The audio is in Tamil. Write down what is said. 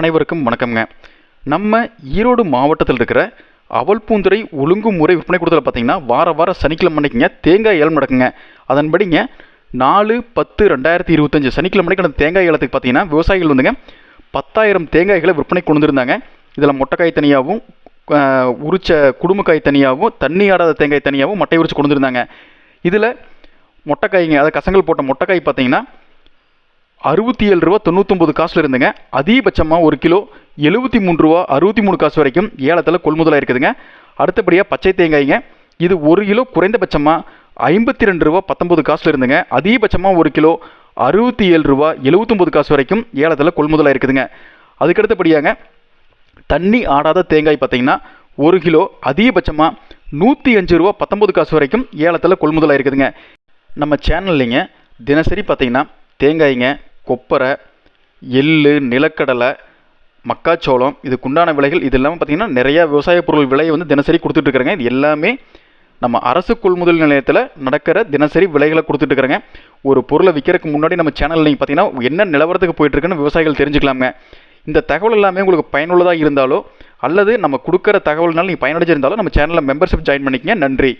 அனைவருக்கும் வணக்கம்ங்க. நம்ம ஈரோடு மாவட்டத்தில் இருக்கிற அவல்பூந்துறை ஒழுங்குமுறை விற்பனை கூடத்தில் பார்த்தீங்கன்னா வார வாரம் சனிக்கிழமை அன்னைக்குங்க தேங்காய் ஏலம் நடக்குங்க. அதன்படிங்க நாலு பத்து ரெண்டாயிரத்தி இருபத்தஞ்சு சனிக்கிழமை அந்த நடந்த தேங்காய் ஏலத்துக்கு பார்த்தீங்கன்னா விவசாயிகள் வந்துங்க பத்தாயிரம் தேங்காய்களை விற்பனை கொண்டு வந்திருந்தாங்க. இதில் மொட்டைக்காய் தனியாகவும் உரிச்ச குடும்பக்காய் தனியாகவும் தண்ணி ஆடாத தேங்காய் தனியாகவும் மட்டை உரிச்சு கொண்டு வந்திருந்தாங்க. இதில் மொட்டைக்காய்ங்க அதாவது கசங்கள் போட்ட மொட்டைக்காய் பார்த்தீங்கன்னா அறுபத்தி ஏழு ரூபா தொண்ணூத்தொம்பது காசுல இருந்துங்க. அதிகபட்சமாக ஒரு கிலோ எழுபத்தி மூணு ரூபா அறுபத்தி மூணு காசு வரைக்கும் ஏலத்தில் கொள்முதலாக இருக்குதுங்க. அடுத்தபடியாக பச்சை தேங்காய்ங்க. இது ஒரு கிலோ குறைந்தபட்சமாக ஐம்பத்தி ரெண்டு ரூபா பத்தொம்பது காசுல இருந்துங்க. அதிகபட்சமாக ஒரு கிலோ அறுபத்தி ஏழு ரூபா எழுபத்தொம்பது காசு வரைக்கும் ஏலத்தில் கொள்முதலாக இருக்குதுங்க. அதுக்கடுத்தபடியாங்க தண்ணி ஆடாத தேங்காய் பார்த்தீங்கன்னா ஒரு கிலோ அதிகபட்சமாக நூற்றி அஞ்சு ரூபா பத்தொம்பது காசு வரைக்கும் ஏலத்தில் கொள்முதலாக இருக்குதுங்க. நம்ம சேனல்லைங்க தினசரி பார்த்தீங்கன்னா தேங்காய்ங்க கொப்பரை எள்ளு நிலக்கடலை மக்காச்சோளம் இதுக்குண்டான விலைகள் இது இல்லாமல் பார்த்தீங்கன்னா நிறையா விவசாய பொருள் விலையை வந்து தினசரி கொடுத்துட்ருக்குறேங்க. இது எல்லாமே நம்ம அரசு கொள்முதல் நிலையத்தில் நடக்கிற தினசரி விலைகளை கொடுத்துட்ருக்குறேங்க. ஒரு பொருளை விற்கிறதுக்கு முன்னாடி நம்ம சேனலில் நீங்கள் பார்த்தீங்கன்னா என்ன நிலவரத்துக்கு போயிட்டுருக்குன்னு விவசாயிகள் தெரிஞ்சுக்கலாங்க இந்த தகவல் எல்லாமே உங்களுக்கு பயனுள்ளதாக இருந்தாலோ அல்லது நம்ம கொடுக்குற தகவல்னால நீங்கள் பயனடைஞ்சிருந்தாலும் நம்ம சேனலில் மெம்பர்ஷிப் ஜாயின் பண்ணிக்கங்க. நன்றி.